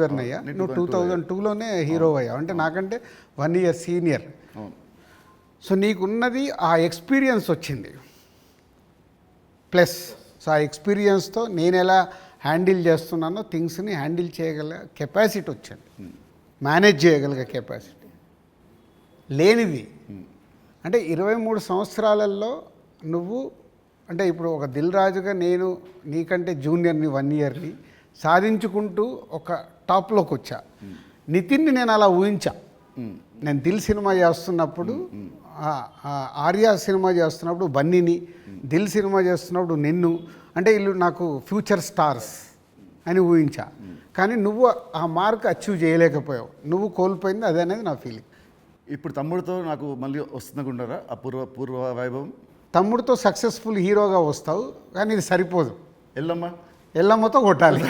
అయ్యా నువ్వు two thousand టూలోనే hero అయ్యావు. అంటే నాకంటే వన్ ఇయర్ సీనియర్. సో నీకున్నది ఆ ఎక్స్పీరియన్స్ వచ్చింది. ప్లస్ సో ఆ ఎక్స్పీరియన్స్తో నేను ఎలా హ్యాండిల్ చేస్తున్నానో థింగ్స్ని హ్యాండిల్ చేయగల కెపాసిటీ వచ్చింది. మేనేజ్ చేయగలిగే కెపాసిటీ. లేనిది. అంటే ఇరవై మూడు సంవత్సరాలలో నువ్వు అంటే ఇప్పుడు ఒక దిల్ రాజుగా నేను నీకంటే జూనియర్ని వన్ ఇయర్ని సాధించుకుంటూ ఒక టాప్లోకి వచ్చా. నితిన్ని నేను అలా ఊహించా. నేను దిల్ సినిమా చేస్తున్నప్పుడు ఆర్యా సినిమా చేస్తున్నప్పుడు బన్నీని దిల్ సినిమా చేస్తున్నప్పుడు నిన్ను అంటే వీళ్ళు నాకు ఫ్యూచర్ స్టార్స్ అని ఊహించా. కానీ నువ్వు ఆ మార్క్ అచీవ్ చేయలేకపోయావు. నువ్వు కోల్పోయింది అదే అనేది నా ఫీలింగ్. ఇప్పుడు తమ్ముడితో నాకు మళ్ళీ వస్తుందనుకుంటారా ఆ పూర్వ పూర్వ వైభవం? తమ్ముడితో సక్సెస్ఫుల్ హీరోగా వస్తావు కానీ ఇది సరిపోదు. ఎల్లమ్మ ఎల్లమ్మతో కొట్టాలి